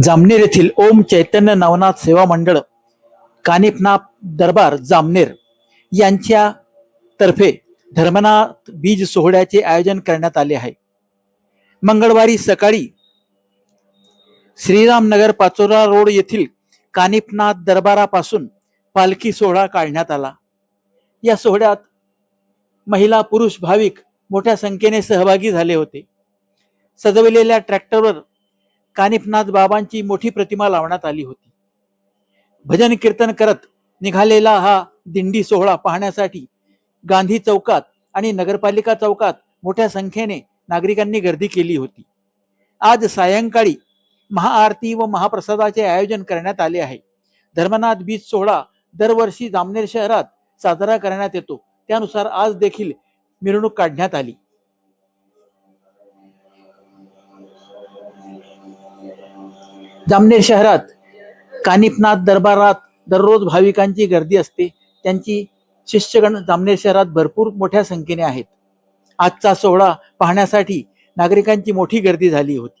जामनेर येथील ओम चैतन्य नवनाथ सेवा मंडळ कानिफनाथ दरबार जामनेर यांच्या तर्फे धर्मनाथ बीज सोहळ्याचे आयोजन करण्यात आले आहे. मंगळवारी सकाळी श्रीरामनगर पाचोरा रोड येथील कानिफनाथ दरबारापासून पालखी सोहळा काढण्यात आला. या सोहळ्यात महिला पुरुष भाविक मोठ्या संख्येने सहभागी झाले होते. सजवलेल्या ट्रॅक्टरवर कानिफनाथ बाबांची मोठी प्रतिमा लावण्यात आली होती. भजन कीर्तन करत निघालेला हा दिंडी सोहळा पाहण्यासाठी गांधी चौकात आणि नगरपालिका चौकात मोठ्या संख्येने नागरिकांनी गर्दी केली होती. आज सायंकाळी महाआरती व महाप्रसादाचे आयोजन करण्यात आले आहे. धर्मनाथ बीज सोहळा दरवर्षी जामनेर शहरात साजरा करण्यात येतो. त्यानुसार आज देखील मिरवणूक काढण्यात आली. जामनेर शहरात कानिपनाथ दरबारात दररोज भाविकांची गर्दी असते. त्यांची शिष्यगण जामनेर शहरात भरपूर मोठ्या संख्येने आहेत. आजचा सोहळा पाहण्यासाठी नागरिकांची मोठी गर्दी झाली होती.